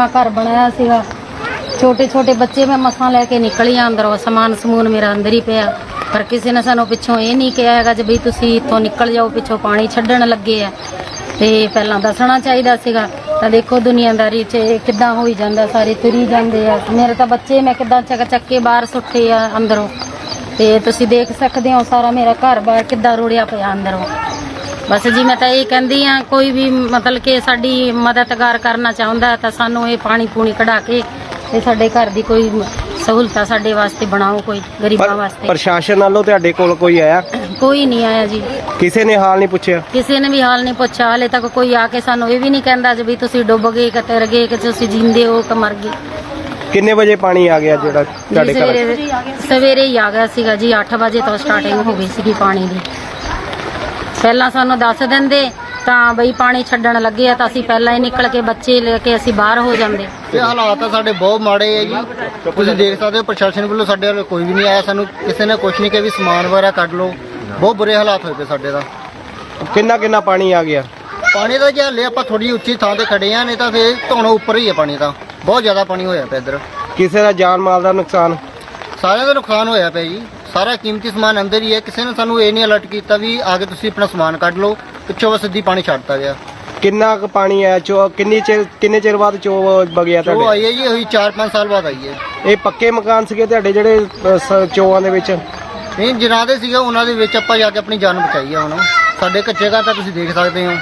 ਨਵਾਂ ਘਰ ਬਣਾਇਆ ਸੀਗਾ। ਛੋਟੇ ਛੋਟੇ ਬੱਚੇ ਮੈਂ ਮਸਾਂ ਲੈ ਕੇ ਨਿਕਲੀ ਆਂ ਅੰਦਰੋਂ। ਸਮਾਨ ਸਮੂਨ ਮੇਰਾ ਅੰਦਰ ਹੀ ਪਿਆ। ਪਰ ਕਿਸੇ ਨੇ ਸਾਨੂੰ ਪਿੱਛੋਂ ਇਹ ਨਹੀਂ ਕਿਹਾ ਹੈਗਾ ਜੇ ਬਈ ਤੁਸੀਂ ਇੱਥੋਂ ਨਿਕਲ ਜਾਓ, ਪਿੱਛੋਂ ਪਾਣੀ ਛੱਡਣ ਲੱਗੇ ਆ। ਤੇ ਪਹਿਲਾਂ ਦੱਸਣਾ ਚਾਹੀਦਾ ਸੀਗਾ। ਤਾਂ ਦੇਖੋ ਦੁਨੀਆਦਾਰੀ 'ਚ ਇਹ ਕਿੱਦਾਂ ਹੋਈ ਜਾਂਦਾ, ਸਾਰੇ ਤੁਰੀ ਜਾਂਦੇ ਆ। ਮੇਰੇ ਤਾਂ ਬੱਚੇ ਮੈਂ ਕਿੱਦਾਂ ਚੱਕ ਚੱਕ ਕੇ ਬਾਹਰ ਸੁੱਟੇ ਆ ਅੰਦਰੋਂ। ਤੇ ਤੁਸੀਂ ਦੇਖ ਸਕਦੇ ਹੋ ਸਾਰਾ ਮੇਰਾ ਘਰ-ਬਾਰ ਕਿੱਦਾਂ ਰੁੜਿਆ ਪਿਆ ਅੰਦਰੋਂ। ਬਸ ਜੀ ਮੈਂ ਤਾਂ ਇਹ ਕਹਿੰਦੀ ਆ ਕੋਈ ਵੀ ਮਤਲਬ ਕਿ ਸਾਡੀ ਮਦਦਗਾਰ ਕਰਨਾ ਚਾਹੁੰਦਾ ਤਾਂ ਸਾਨੂੰ ਇਹ ਪਾਣੀ ਪੂਣੀ ਕਢਾ ਕੇ ਤੇ ਸਾਡੇ ਘਰ ਦੀ ਕੋਈ ਸਹੂਲਤਾਂ ਸਾਡੇ ਵਾਸਤੇ ਬਣਾਓ ਕੋਈ ਗਰੀਬਾਂ ਵਾਸਤੇ। ਪ੍ਰਸ਼ਾਸਨ ਵੱਲੋਂ ਤੁਹਾਡੇ ਕੋਲ ਕੋਈ ਆਇਆ? ਕੋਈ ਨਹੀਂ ਆਇਆ ਜੀ। ਕਿਸੇ ਨੇ ਹਾਲ ਨਹੀਂ ਪੁੱਛਿਆ? ਕਿਸੇ ਨੇ ਵੀ ਹਾਲ ਨਹੀਂ ਪੁੱਛਿਆ ਹਾਲੇ ਤੱਕ ਕੋਈ ਆ ਕੇ ਸਾਨੂੰ ਇਹ ਵੀ ਨਹੀਂ ਕਹਿੰਦਾ ਜੀ ਵੀ ਤੁਸੀਂ ਡੁੱਬ ਗਏ ਕਿ ਤਰ ਗਏ ਕਿ ਤੁਸੀਂ ਜਿੰਦੇ ਹੋ ਕਿ ਮਰ ਗਏ। ਕਿੰਨੇ ਵਜੇ ਪਾਣੀ ਆ ਗਿਆ ਜਿਹੜਾ ਤੁਹਾਡੇ ਘਰ? ਸਵੇਰੇ ਸਵੇਰੇ ਹੀ ਆ ਗਿਆ ਸੀਗਾ ਜੀ 8 ਵਜੇ ਤੋਂ ਸਟਾਰਟਿੰਗ ਹੋ ਗਈ ਸੀਗੀ ਪਾਣੀ ਦੀ। ਪਹਿਲਾਂ ਸਾਨੂੰ ਦੱਸ ਦਿੰਦੇ ਤਾਂ ਬਈ ਪਾਣੀ ਛੱਡਣ ਲੱਗੇ ਆ ਤਾਂ ਅਸੀਂ ਪਹਿਲਾਂ ਹੀ ਨਿਕਲ ਕੇ ਬੱਚੇ ਲੈ ਕੇ ਅਸੀਂ ਬਾਹਰ ਹੋ ਜਾਂਦੇ। ਇਹ ਹਾਲਾਤ ਤਾਂ ਸਾਡੇ ਬਹੁਤ ਮਾੜੇ ਹੈ ਜੀ। ਤੁਸੀਂ ਦੇਖ ਸਕਦੇ ਹੋ ਪ੍ਰਸ਼ਾਸਨ ਵੱਲੋਂ ਸਾਡੇ ਵੱਲ ਕੋਈ ਵੀ ਨਹੀਂ ਆਇਆ। ਸਾਨੂੰ ਕਿਸੇ ਨੇ ਕੁਝ ਨਹੀਂ ਕਿਹਾ ਵੀ ਸਮਾਨ ਵਗੈਰਾ ਕੱਢ ਲਓ। ਬਹੁਤ ਬੁਰੇ ਹਾਲਾਤ ਹੋਏ ਪਏ ਸਾਡੇ ਦਾ ਕਿੰਨਾ ਕਿੰਨਾ ਪਾਣੀ ਆ ਗਿਆ? ਪਾਣੀ ਦਾ ਜੇ ਹਲੇ ਆਪਾਂ ਥੋੜੀ ਉੱਚੀ ਥਾਂ ਤੇ ਖੜੇ ਆ ਨਹੀਂ ਤਾਂ ਫੇਰ ਧੋਣੋਂ ਉੱਪਰ ਹੀ ਹੈ ਪਾਣੀ ਤਾਂ। ਬਹੁਤ ਜ਼ਿਆਦਾ ਪਾਣੀ ਹੋਇਆ ਪਿਆ ਇੱਧਰ। ਕਿਸੇ ਦਾ ਜਾਨ ਮਾਲ ਦਾ ਨੁਕਸਾਨ? ਸਾਰਿਆਂ ਦਾ ਨੁਕਸਾਨ ਹੋਇਆ ਪਿਆ ਜੀ। ਸਾਰਾ ਕੀਮਤੀ ਸਮਾਨ ਅੰਦਰ ਹੀ ਹੈ। ਕਿਸੇ ਨੇ ਸਾਨੂੰ ਇਹ ਨਹੀਂ ਅਲਰਟ ਕੀਤਾ ਵੀ ਆ ਕੇ ਤੁਸੀਂ ਆਪਣਾ ਸਮਾਨ ਕੱਢ ਲਓ ਪਿੱਛੋਂ ਬਸ ਸਿੱਧੀ ਪਾਣੀ ਛੱਡਤਾ ਗਿਆ। ਕਿੰਨਾ ਕੁ ਪਾਣੀ ਆਇਆ? ਚੋ ਕਿੰਨੀ ਚਿਰ ਕਿੰਨੇ ਚਿਰ ਬਾਅਦ ਚੋ ਵਗਿਆ ਉਹ ਤੁਹਾਡੇ? ਆਈ ਹੈ ਜੀ ਉਹੀ 4-5 ਸਾਲ ਬਾਅਦ ਆਈ ਹੈ। ਇਹ ਪੱਕੇ ਮਕਾਨ ਸੀਗੇ ਤੁਹਾਡੇ ਜਿਹੜੇ ਅ, ਸ- ਚੋਆਂ ਦੇ ਵਿੱਚ? ਨਹੀਂ ਜਿਨ੍ਹਾਂ ਦੇ ਸੀਗਾ ਉਹਨਾਂ ਦੇ ਵਿੱਚ ਆਪਾਂ ਜਾ ਕੇ ਆਪਣੀ ਜਾਨ ਬਚਾਈ ਆ ਹੁਣ। ਸਾਡੇ ਕੱਚੇ ਘਰ ਤਾਂ ਤੁਸੀਂ ਦੇਖ ਸਕਦੇ ਹੋ।